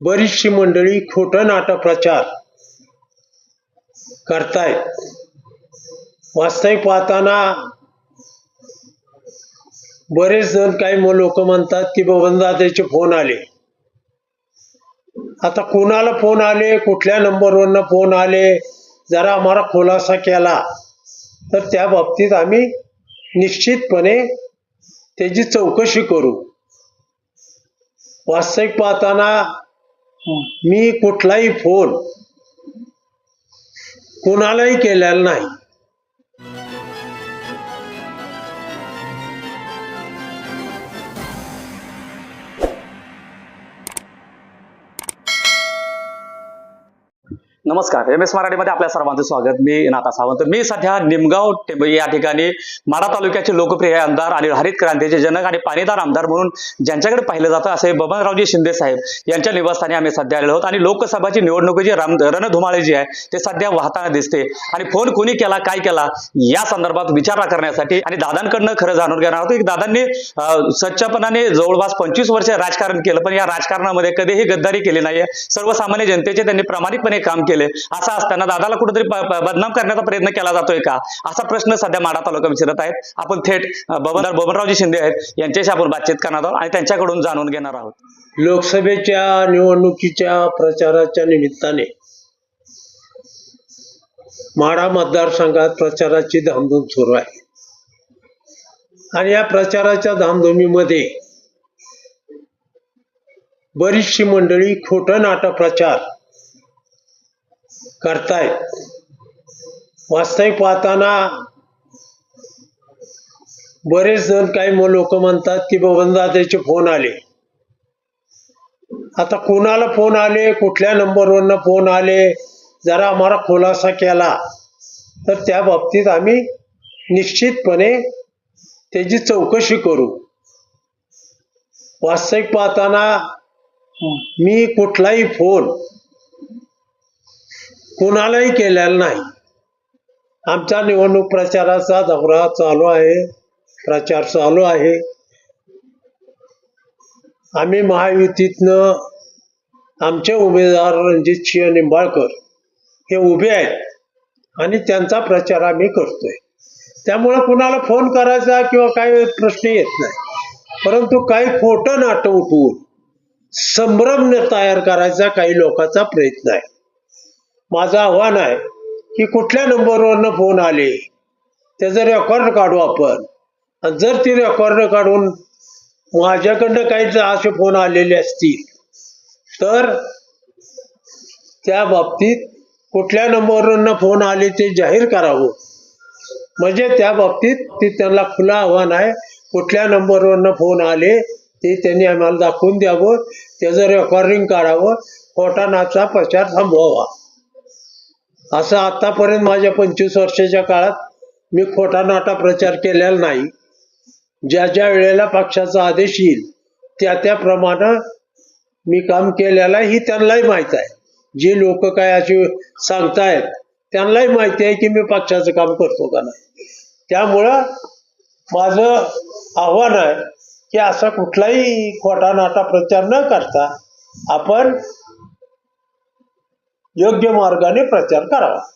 बरीचशी मंडळी खोटं नाटक प्रचार करतायत वास्तविक पाहताना बरेच जण काही लोक म्हणतात की बबनदादाचे फोन आले. आता कोणाला फोन आले? कुठल्या नंबरवरनं फोन आले? जरा आम्हाला खुलासा केला. तर त्या बाबतीत आम्ही निश्चितपणे त्याची चौकशी करू. वास्तविक पाहताना मी कुठलाही फोन कुणालाही केलेला नाही. नमस्कार. एम एस मराठीमध्ये आपल्या सर्वांचं स्वागत. मी नाथा सावंत. मी सध्या निमगाव या ठिकाणी माडा तालुक्याचे लोकप्रिय आमदार आणि हरित क्रांतीचे जनक आणि पाणीदार आमदार म्हणून ज्यांच्याकडे पाहिलं जातं असे बबनरावजी शिंदे साहेब यांच्या निवासस्थानी आम्ही सध्या आलेलो आहोत. आणि लोकसभाची निवडणुकीची राम रणधुमाळे जी आहे ते सध्या वाहताना दिसते. आणि फोन कोणी केला काय केला या संदर्भात विचारणा करण्यासाठी आणि दादांकडनं खरं जाणून घेणार होतो की दादांनी स्वच्छपणाने जवळपास पंचवीस वर्ष राजकारण केलं पण या राजकारणामध्ये कधीही गद्दारी केली नाहीये. सर्वसामान्य जनतेचे त्यांनी प्रामाणिकपणे काम केले. असं असताना दादाला कुठेतरी बदनाम करण्याचा प्रयत्न केला जातोय का? असा प्रश्न सध्या माडा तालुका विचारत आहेत. आपण थेट बबनदार बबनरावजी शिंदे आहेत. यांच्याशी आपण बातचीत करणार आहोत आणि त्यांच्याकडून जाणून घेणार आहोत. लोकसभेच्या निवडणुकीच्या प्रचाराच्या निमित्ताने माढा मतदारसंघात प्रचाराची धामधूम सुरू आहे. आणि या प्रचाराच्या धामधुमीमध्ये बरीचशी मंडळी खोटं नाटक प्रचार करतायत वास्तविक पाहताना बरेच जण काही लोक म्हणतात की बबनदादाचे फोन आले. आता कोणाला फोन आले? कुठल्या नंबरवरनं फोन आले? जरा आम्हाला खुलासा केला. तर त्या बाबतीत आम्ही निश्चितपणे त्याची चौकशी करू. वास्तविक पाहताना मी कुठलाही फोन कुणालाही केलेला नाही. आमचा निवडणूक प्रचाराचा दौरा चालू आहे. प्रचार चालू आहे. आम्ही महायुतीतनं आमचे उमेदवार रणजित सिंह निंबाळकर हे उभे आहेत आणि त्यांचा प्रचार आम्ही करतोय. त्यामुळं कुणाला फोन करायचा किंवा काही प्रश्न येत नाही. परंतु काही खोटं नाटं उठवून संभ्रम तयार करायचा काही लोकांचा प्रयत्न आहे. माझं आव्हान आहे की कुठल्या नंबरवरनं फोन आले त्याचं रेकॉर्ड काढू आपण. आणि जर ती रेकॉर्ड काढून माझ्याकडनं काही जर असे फोन आलेले असतील तर त्या बाबतीत कुठल्या नंबरवरनं फोन आले ते जाहीर करावं. म्हणजे त्या बाबतीत ते त्यांना खुलं आव्हान आहे कुठल्या नंबरवरनं फोन आले ते त्यांनी आम्हाला दाखवून द्यावं त्याचं रेकॉर्डिंग काढावं खोटा नाचा प्रचार थांबवावा. असं आतापर्यंत माझ्या पंचवीस वर्षाच्या काळात मी खोटा नाटा प्रचार केलेला नाही. ज्या ज्या वेळेला पक्षाचा आदेश येईल त्या त्याप्रमाणे मी काम केलेला आहे ही त्यांनाही माहीत आहे. जे लोक काय असे सांगतायत त्यांनाही माहिती आहे की मी पक्षाचं काम करतो का नाही. त्यामुळं माझं आव्हान आहे की असा कुठलाही खोटा नाटा प्रचार न करता आपण योग्य मार्गाने प्रचार करावा.